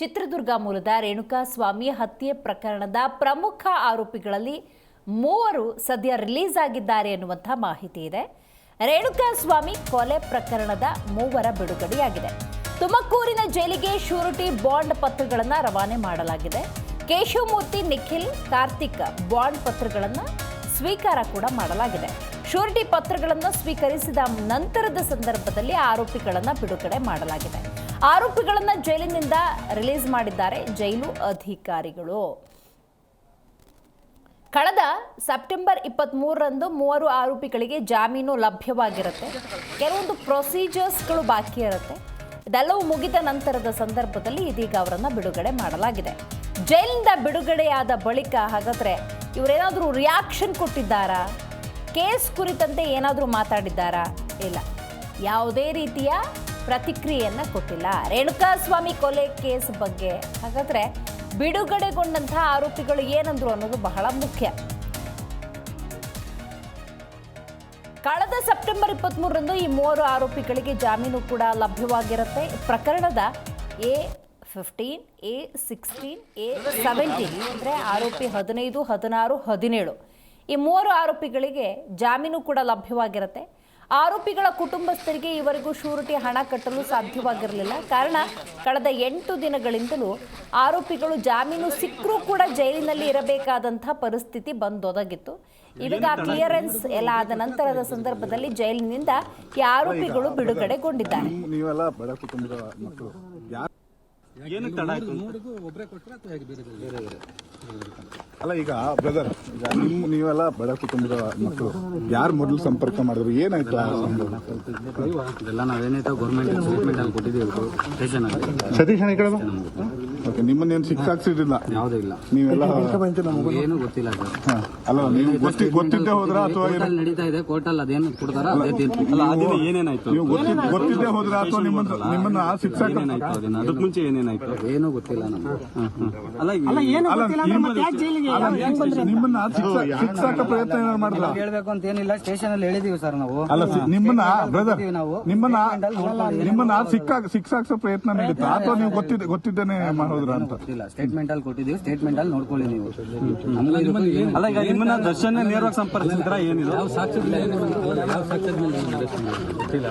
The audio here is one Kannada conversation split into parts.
ಚಿತ್ರದುರ್ಗ ಮೂಲದ ರೇಣುಕಾ ಸ್ವಾಮಿ ಹತ್ಯೆ ಪ್ರಕರಣದ ಪ್ರಮುಖ ಆರೋಪಿಗಳಲ್ಲಿ ಮೂವರು ಸದ್ಯ ರಿಲೀಸ್ ಆಗಿದ್ದಾರೆ ಎನ್ನುವಂಥ ಮಾಹಿತಿ ಇದೆ. ರೇಣುಕಾ ಸ್ವಾಮಿ ಕೊಲೆ ಪ್ರಕರಣದ ಮೂವರ ಬಿಡುಗಡೆಯಾಗಿದೆ. ತುಮಕೂರಿನ ಜೈಲಿಗೆ ಶ್ಯೂರಿಟಿ ಬಾಂಡ್ ಪತ್ರಗಳನ್ನು ರವಾನೆ ಮಾಡಲಾಗಿದೆ. ಕೇಶವಮೂರ್ತಿ, ನಿಖಿಲ್, ಕಾರ್ತಿಕ್ ಬಾಂಡ್ ಪತ್ರಗಳನ್ನು ಸ್ವೀಕಾರ ಕೂಡ ಮಾಡಲಾಗಿದೆ. ಶ್ಯೂರಿಟಿ ಪತ್ರಗಳನ್ನು ಸ್ವೀಕರಿಸಿದ ನಂತರದ ಸಂದರ್ಭದಲ್ಲಿ ಆರೋಪಿಗಳನ್ನು ಬಿಡುಗಡೆ ಮಾಡಲಾಗಿದೆ. ಆರೋಪಿಗಳನ್ನು ಜೈಲಿನಿಂದ ರಿಲೀಸ್ ಮಾಡಿದ್ದಾರೆ ಜೈಲು ಅಧಿಕಾರಿಗಳು. ಕಳೆದ ಸೆಪ್ಟೆಂಬರ್ ಇಪ್ಪತ್ತ್ಮೂರರಂದು ಮೂವರು ಆರೋಪಿಗಳಿಗೆ ಜಾಮೀನು ಲಭ್ಯವಾಗಿರುತ್ತೆ. ಕೆಲವೊಂದು ಪ್ರೊಸೀಜರ್ಸ್ಗಳು ಬಾಕಿ ಇರುತ್ತೆ. ಇದೆಲ್ಲವೂ ಮುಗಿದ ನಂತರದ ಸಂದರ್ಭದಲ್ಲಿ ಇದೀಗ ಅವರನ್ನು ಬಿಡುಗಡೆ ಮಾಡಲಾಗಿದೆ. ಜೈಲಿನಿಂದ ಬಿಡುಗಡೆಯಾದ ಬಳಿಕ ಹಾಗಾದರೆ ಇವರೇನಾದರೂ ರಿಯಾಕ್ಷನ್ ಕೊಟ್ಟಿದ್ದಾರಾ? ಕೇಸ್ ಕುರಿತಂತೆ ಏನಾದರೂ ಮಾತಾಡಿದ್ದಾರಾ? ಇಲ್ಲ. ಯಾವುದೇ ರೀತಿಯ ಪ್ರತಿಕ್ರಿಯೆಯನ್ನು ಕೊಟ್ಟಿಲ್ಲ. ರೇಣುಕಾಸ್ವಾಮಿ ಕೊಲೆ ಕೇಸ್ ಬಗ್ಗೆ ಹಾಗಾದ್ರೆ ಬಿಡುಗಡೆಗೊಂಡಂತಹ ಆರೋಪಿಗಳು ಏನಂದ್ರು ಅನ್ನೋದು ಬಹಳ ಮುಖ್ಯ. ಕಳೆದ ಸೆಪ್ಟೆಂಬರ್ ಇಪ್ಪತ್ತ್ಮೂರರಂದು ಈ ಮೂವರು ಆರೋಪಿಗಳಿಗೆ ಜಾಮೀನು ಕೂಡ ಲಭ್ಯವಾಗಿರುತ್ತೆ. ಪ್ರಕರಣದ A fifteen, A sixteen, A seventeen ಅಂದರೆ ಆರೋಪಿ ಹದಿನೈದು, ಹದಿನಾರು, ಹದಿನೇಳು. ಈ ಮೂವರು ಆರೋಪಿಗಳಿಗೆ ಜಾಮೀನು ಕೂಡ ಲಭ್ಯವಾಗಿರುತ್ತೆ. ಆರೋಪಿಗಳ ಕುಟುಂಬಸ್ಥರಿಗೆ ಈವರೆಗೂ ಶೂರಿಟಿ ಹಣ ಕಟ್ಟಲು ಸಾಧ್ಯವಾಗಿರಲಿಲ್ಲ. ಕಾರಣ ಕಳೆದ ಎಂಟು ದಿನಗಳಿಂದಲೂ ಆರೋಪಿಗಳು ಜಾಮೀನು ಸಿಕ್ಕರೂ ಕೂಡ ಜೈಲಿನಲ್ಲಿ ಇರಬೇಕಾದಂತಹ ಪರಿಸ್ಥಿತಿ ಬಂದೊದಗಿತ್ತು. ಇವಾಗ ಕ್ಲಿಯರೆನ್ಸ್ ಎಲ್ಲ ಆದ ನಂತರದ ಸಂದರ್ಭದಲ್ಲಿ ಜೈಲಿನಿಂದ ಈ ಆರೋಪಿಗಳು ಬಿಡುಗಡೆಗೊಂಡಿದ್ದಾರೆ. ನಿಮ್- ತಡ ಆಯ್ತು ಕುಟುಂಬದ ಮಕ್ಕಳು. ಯಾರು ಬೇರೆ ಬೇರೆ. ಅಲ್ಲ ಈಗ ಬ್ರದರ್ ಈಗ ನಿಮ್ ನೀವೆಲ್ಲ ಬಡ ಕುಟುಂಬದ ಮಕ್ಕಳು. ಯಾರು ಮೊದಲು ಸಂಪರ್ಕ ಮಾಡಿದ್ರು? ಏನಾಯ್ತು ಆ ನಾವೇನಾಯ್ತು ನಾವೇನೈತೆ? ಗೌರ್ಮೆಂಟ್ ಟ್ರೀಟ್ಮೆಂಟ್ ಅಲ್ಲಿ ಕೊಟ್ಟಿದ್ದೀವಿ. ಸ್ಟೇಷನ್ ಸತೀಶ್ ಅಣ್ಣ ಈ ಕಡೆ ಬಾ. ಓಕೆ ನಿಮ್ಮನ್ನೇನು ಯಾವುದೂ ಇಲ್ಲ. ನೀವೆಲ್ಲ ಏನು ಗೊತ್ತಿಲ್ಲ ಸರ್. ಹಾ. ಅಲ್ಲ ನೀವು ಗೊತ್ತಿ ಗೊತ್ತಿದ್ದೆ ಹೋದ್ರ ಅಥವಾ ಕೋರ್ಟಲ್ಲಿ ನಡೀತಾ ಇದೆ ಕೋರ್ಟಲ್ಲಿ ಅದೇನು ಕೊಡ್ತಾರ? ಅದೇ ತೀರ್ಪು. ಅಲ್ಲ ಅದೇನು ಏನೇನಾಯ್ತು? ನೀವು ಗೊತ್ತಿದ್ದೆ ಗೊತ್ತಿದ್ದೆ ಹೋದ್ರ ಅಥವಾ ನಿಮ್ಮನ್ನ ನಿಮ್ಮನ್ನ ಆ ಶಿಕ್ಷಾಕ ಏನೇನಾಯ್ತು ಅದನ್ನ? ಅದಕ್ಕೆ ಮುಂಚೆ ಏನೇನಾಯ್ತು? ಏನೂ ಗೊತ್ತಿಲ್ಲ ನಮ್ಗೆ. ಅಲ್ಲ ಅಲ್ಲ ನಿಮ್ಮನ್ನ- ಶಿಕ್ಷಾಕ ಪ್ರಯತ್ನ ಏನಾದ್ರು ಮಾಡಿದ್ರ? ಹೇಳ್ಬೇಕು ಅಂತ ಏನಿಲ್ಲ ಸ್ಟೇಷನ್ ಅಲ್ಲಿ ಹೇಳಿದೀವಿ ಸರ್ ನಾವು. ಅಲ್ಲ ಸಿ- ನಿಮ್ಮನ್ನ ಬ್ರದರ್ ಕೊಟ್ಟಿದ್ದೀವಿ ನಾವು. ನಿಮ್ಮನ್ನ. ನಿಮ್ಮನ್ನ ಶಿಕ್ಷಾ ಶಿಕ್ಷಾಕ್ಸೋ ಪ್ರಯತ್ನ ನಡೀತಾ ಅಥವಾ ನೀವು ಗೊತ್ತಿದ್ದೆ ಗೊತ್ತಿದ್ದೇನೆ ಅಂತ? ಗೊತ್ತಿಲ್ಲ. ಸ್ಟೇಟ್ಮೆಂಟ್ ಅಲ್ಲಿ ಕೊಟ್ಟಿದ್ದೀವಿ ಸ್ಟೇಟ್ಮೆಂಟ್ ಅಲ್ಲಿ ನೋಡ್ಕೊಳ್ಳಿ ನೀವು ಅಲ್ಲ ಈಗ ನಿಮ್ಮನ್ನ ದರ್ಶನ ನೇರವಾಗಿ ಸಂಪರ್ಕಿಸಿದ್ರ ಏನಿದೆ? ಯಾವ ಸಾಕ್ಷ್ಯದ ಯಾವ ಸಾಕ್ಷ್ಯದ ಮೇಲೆ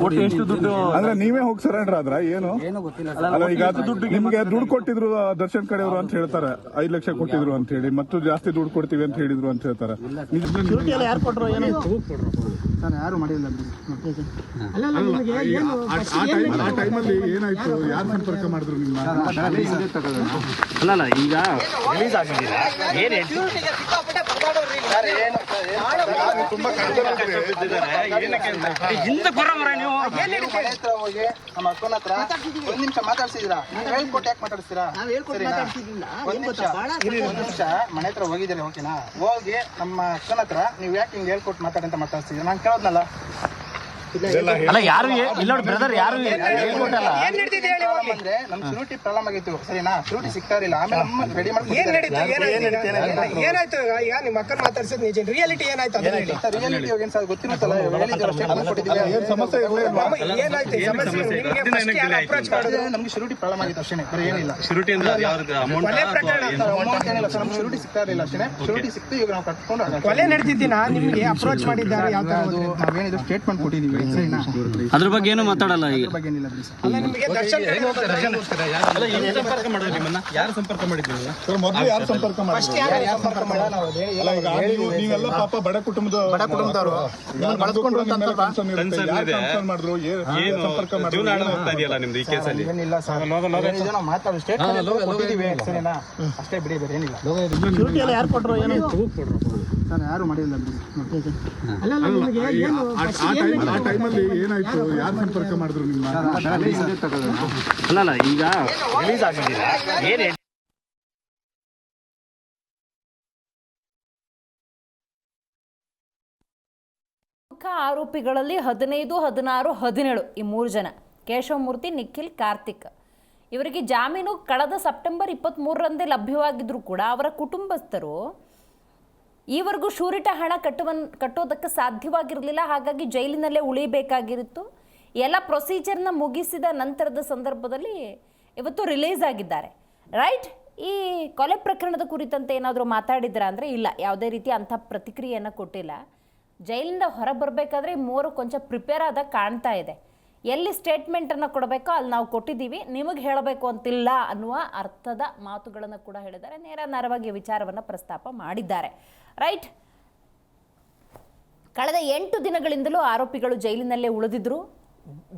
ಒಟ್ಟು ಎಷ್ಟು ದುಡ್ಡು ಅಂದ್ರೆ ನೀವೇ ಹೋಗಿ ಸರೆಂಡರ್ ಆದ್ರ ಏನು? ಏನು ಗೊತ್ತಿಲ್ಲ ಅಲ್ಲ ಈಗ ನಿಮ್ಗೆ ದುಡ್ಡು ಕೊಟ್ಟಿದ್ರು ಆ, ದರ್ಶನ್ ಕಡೆಯವರು ಅಂತ ಹೇಳ್ತಾರೆ. ಐದ್ ಲಕ್ಷ ಕೊಟ್ಟಿದ್ರು ಅಂತ ಹೇಳಿ ಮತ್ತು ಜಾಸ್ತಿ ದುಡ್ಡು ಕೊಡ್ತೀವಿ ಅಂತ ಹೇಳಿದ್ರು ಅಂತ ಹೇಳ್ತಾರೆ. ಯಾರು ಮಾಡಿಲ್ಲ ಆ ಟೈಮಲ್ಲಿ ಏನಾಯ್ತು ಯಾರು ಸಂಪರ್ಕ ಮಾಡಿದ್ರು ನಿಮ್ಮ ಅಲ್ಲಲ್ಲ ಈಗ ಮನೆ ಹತ್ರ ಹೋಗಿ ನಮ್ಮ ಅಕ್ಕನ ಹತ್ರ ಒಂದ್ ನಿಮಿಷ ಮಾತಾಡ್ಸಿದಿರಾ ನೀವ್ ಹೇಳ್ಕೊಟ್ಟು ಯಾಕೆ ಮಾತಾಡ್ತೀರಾ? ಒಂದ್ ನಿಮಿಷ ಒಂದ್ ನಿಮಿಷ ಮನೆ ಹತ್ರ ಹೋಗಿದ್ದೀರಿ ಓಕೆನಾ ಹೋಗಿ ನಮ್ಮ ಅಕ್ಕನ ಹತ್ರ ನೀವ್ ಯಾಕೆ ಹಿಂಗ್ ಹೇಳ್ಕೊಟ್ಟು ಮಾತಾಡಂತ ಅಂತ ಮಾತಾಡ್ಸಿದೀರಾ ನಾನು ಕೇಳೋದ್ನಲ್ಲ ಅಲ್ಲ ಯಾರು ಇಲ್ಲ ಬ್ರದರ್ ಯಾರು ಅಂದ್ರೆ ನಮ್ ಶುರುಟಿ ಪ್ರಾಬ್ಲಮ್ ಆಗಿತ್ತು ಸರಿನಾ? ಶುರುಟಿ ಸಿಗ್ತಾ ಇರಲಿಲ್ಲ. ಆಮೇಲೆ ನಮ್ಮ ರೆಡಿ ಮಾಡ್ಕೊಟ್ಟಿದ್ದಾರೆ ಏನಾಯ್ತು ಈಗ? ನಿಮ್ಮ ಅಕ್ಕನ ಮಾತಾಡ್ಸಿದ್ ನಿಜ. ರಿಯಾಲಿಟಿ ಏನಾಯ್ತು ಅದನ್ನ ಹೇಳಿ. ರಿಯಾಲಿಟಿ ಏನ್ ಸರ್ ಗೊತ್ತಿರುತ್ತಲ್ಲ? ಕೊಟ್ಟಿದ್ದೀವಿ. ಏನ್ ಏನಾಯ್ತು? ಈ ಸಮಸ್ಯೆ ನಿಮ್ಗೆ first ಯಾರು approach ಮಾಡಿದ್ರು? ನಮ್ಗೆ ಶುರುಟಿ ಪ್ರಾಬ್ಲಮ್ ಆಗಿತ್ತು ಅಷ್ಟೇ ಬೇರೆ ಏನಿಲ್ಲ. ಶುರುಟಿ ಅಂದ್ರೆ ಯಾವ್ದು? ಅಮೌಂಟ್ ಕೊಲೆ ಪ್ರಕರಣ ಅಮೌಂಟ್ ಏನಿಲ್ಲ ಸರ್. ನಮ್ಗೆ ಶುರುಟಿ ಸಿಗ್ತಾ ಇರಲಿಲ್ಲ ಅಷ್ಟೇ ಶುರುಟಿ ಸಿಕ್ತು ಈಗ ನಾವು ಕಟ್ಕೊಂಡು. ಕೊಲೆ ನಡೆದಿದ್ದೀನ? ನಿಮ್ಗೆ ಅಪ್ರೋಚ್ ಮಾಡಿದ್ದಾರೆ? ಯಾವ ತರ ಅದು ನಾವೇನಿದ್ರು ಸ್ಟೇಟ್ಮೆಂಟ್ ಕೊಟ್ಟಿದ್ದೀವಿ. ಸರಿನಾ ಅದ್ರ ಬಗ್ಗೆ ಏನು ಮಾತಾಡಲ್ಲ ಈಗ. ಬಗ್ಗೆ ಏನಿಲ್ಲ ಬಿಡಿ ಸರ್. ಅಲ್ಲ ನಿಮ್ಗೆ ದರ್ಶನ್ ಸಂಪರ್ಕ ಮಾಡೋದು ನಿಮ್ಮನ್ನ? ಯಾರು ಸಂಪರ್ಕ ಮಾಡಿದ್ದೀವಿ ಸರ್ ಮೊದಲು ಯಾರು ಸಂಪರ್ಕ ಮಾಡಿದ್ರು? ಯಾರು ಸಂಪರ್ಕ ಮಾಡಿಲ್ಲ ನಾವು ಹೇಳಿ- ಅಲ್ಲ ಈಗ ನೀವು- ನೀವೆಲ್ಲ ಪಾಪ ಬಡ ಕುಟುಂಬದ ಬಡ ಕುಟುಂಬದವರು. ನಿಮ್ಮನ್ನ ಬಳಸ್ಕೊಂಡು ಅಂತ ಮಾಡಿದ್ರು? ಏನು ಸಂಪರ್ಕ ಮಾಡಿದ್ರು? ನಿಮ್ದು ಈ ಕೇಸಲ್ಲಿ? ಏನಿಲ್ಲ ಸರ್. ಏನಿದೆ ನಾವು ಮಾತಾಡೋ ಸ್ಟೇಟ್ಮೆಂಟ್ ಕೊಟ್ಟಿದ್ದೀವಿ ಸರಿನಾ ಅಷ್ಟೇ ಬಿಡಿ ಬೇರೆ ಏನಿಲ್ಲ. ಸರ್ ಯಾರು ಮಾಡಿಲ್ಲ ಬಿಡಿ. ಆ ಟೈಮಲ್ಲಿ ಏನಾಯ್ತು? ಯಾರು ಸಂಪರ್ಕ ಮಾಡಿದ್ರು ನಿಮ್ಮ ಅಲ್ಲಲ್ಲ ಈಗ ಪ್ರಮುಖ ಆರೋಪಿಗಳಲ್ಲಿ ಹದಿನೈದು ಹದಿನಾರು ಹದಿನೇಳು ಈ ಮೂರು ಜನ. ಕೇಶವಮೂರ್ತಿ ನಿಖಿಲ್ ಕಾರ್ತಿಕ್. ಇವರಿಗೆ ಜಾಮೀನು ಕಳೆದ ಸೆಪ್ಟೆಂಬರ್ ಇಪ್ಪತ್ತ್ಮೂರರಂದೇ ಲಭ್ಯವಾಗಿದ್ದರೂ ಕೂಡ ಅವರ ಕುಟುಂಬಸ್ಥರು ಈವರೆಗೂ ಶೂರಿಟ ಹಣ ಕಟ್ಟುವ ಕಟ್ಟೋದಕ್ಕೆ ಸಾಧ್ಯವಾಗಿರಲಿಲ್ಲ. ಹಾಗಾಗಿ ಜೈಲಿನಲ್ಲೇ ಉಳಿಬೇಕಾಗಿತ್ತು ಎಲ್ಲ ಪ್ರೊಸೀಜರ್ನ ಮುಗಿಸಿದ ನಂತರದ ಸಂದರ್ಭದಲ್ಲಿ ಇವತ್ತು ರಿಲೀಸ್ ಆಗಿದ್ದಾರೆ. ರೈಟ್? ಈ ಕೊಲೆ ಪ್ರಕರಣದ ಕುರಿತಂತೆ ಏನಾದರೂ ಮಾತಾಡಿದ್ರ ಅಂದರೆ ಇಲ್ಲ. ಯಾವುದೇ ರೀತಿ ಅಂಥ ಪ್ರತಿಕ್ರಿಯೆಯನ್ನು ಕೊಟ್ಟಿಲ್ಲ. ಜೈಲಿಂದ ಹೊರಬರಬೇಕಾದ್ರೆ ಮೂವರು ಕೊಂಚ ಪ್ರಿಪೇರ್ ಆದಾಗ ಕಾಣ್ತಾ ಇದೆ. ಎಲ್ಲಿ ಸ್ಟೇಟ್ಮೆಂಟನ್ನು ಕೊಡಬೇಕೋ ಅಲ್ಲಿ ನಾವು ಕೊಟ್ಟಿದ್ದೀವಿ. ನಿಮಗೆ ಹೇಳಬೇಕು ಅಂತಿಲ್ಲ ಅನ್ನುವ ಅರ್ಥದ ಮಾತುಗಳನ್ನು ಕೂಡ ಹೇಳಿದ್ದಾರೆ. ನೇರ ನೇರವಾಗಿ ವಿಚಾರವನ್ನು ಪ್ರಸ್ತಾಪ ಮಾಡಿದ್ದಾರೆ. ರೈಟ್? ಕಳೆದ ಎಂಟು ದಿನಗಳಿಂದಲೂ ಆರೋಪಿಗಳು ಜೈಲಿನಲ್ಲೇ ಉಳಿದಿದ್ರು.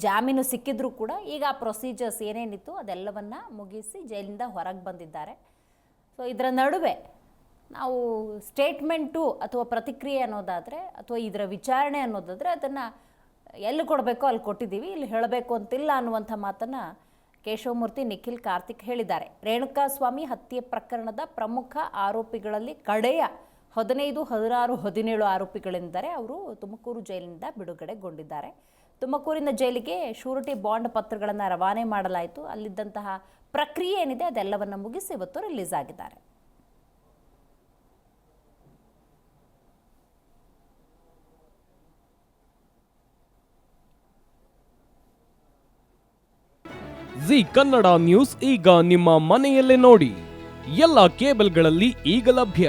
ಜಾಮೀನು ಸಿಕ್ಕಿದ್ರೂ ಕೂಡ ಈಗ ಆ ಪ್ರೊಸೀಜರ್ಸ್ ಏನೇನಿತ್ತು ಅದೆಲ್ಲವನ್ನು ಮುಗಿಸಿ ಜೈಲಿಂದ ಹೊರಗೆ ಬಂದಿದ್ದಾರೆ. ಸೊ ಇದರ ನಡುವೆ ನಾವು ಸ್ಟೇಟ್ಮೆಂಟು ಅಥವಾ ಪ್ರತಿಕ್ರಿಯೆ ಅನ್ನೋದಾದರೆ ಅಥವಾ ಇದರ ವಿಚಾರಣೆ ಅನ್ನೋದಾದರೆ ಅದನ್ನು ಎಲ್ಲಿ ಕೊಡಬೇಕೋ ಅಲ್ಲಿ ಕೊಟ್ಟಿದ್ದೀವಿ, ಇಲ್ಲಿ ಹೇಳಬೇಕು ಅಂತಿಲ್ಲ ಅನ್ನುವಂಥ ಮಾತನ್ನು ಕೇಶವಮೂರ್ತಿ ನಿಖಿಲ್ ಕಾರ್ತಿಕ್ ಹೇಳಿದ್ದಾರೆ. ರೇಣುಕಾಸ್ವಾಮಿ ಹತ್ಯೆ ಪ್ರಕರಣದ ಪ್ರಮುಖ ಆರೋಪಿಗಳಲ್ಲಿ ಕಡೆಯ ಹದಿನೈದು, ಹದಿನಾರು, ಹದಿನೇಳು ಆರೋಪಿಗಳೆಂದರೆ ಅವರು ತುಮಕೂರು ಜೈಲಿನಿಂದ ಬಿಡುಗಡೆಗೊಂಡಿದ್ದಾರೆ. ತುಮಕೂರಿನ ಜೈಲಿಗೆ ಶೂರಿಟಿ ಬಾಂಡ್ ಪತ್ರಗಳನ್ನು ರವಾನೆ ಮಾಡಲಾಯಿತು. ಅಲ್ಲಿದ್ದಂತಹ ಪ್ರಕ್ರಿಯೆ ಏನಿದೆ ಅದೆಲ್ಲವನ್ನು ಮುಗಿಸಿ ಇವತ್ತು ರಿಲೀಸ್ ಆಗಿದ್ದಾರೆ. ಜಿ ಕನ್ನಡ ನ್ಯೂಸ್ ಈಗ ನಿಮ್ಮ ಮನೆಯಲ್ಲೇ ನೋಡಿ. ಎಲ್ಲ ಕೇಬಲ್ಗಳಲ್ಲಿ ಈಗ ಲಭ್ಯ.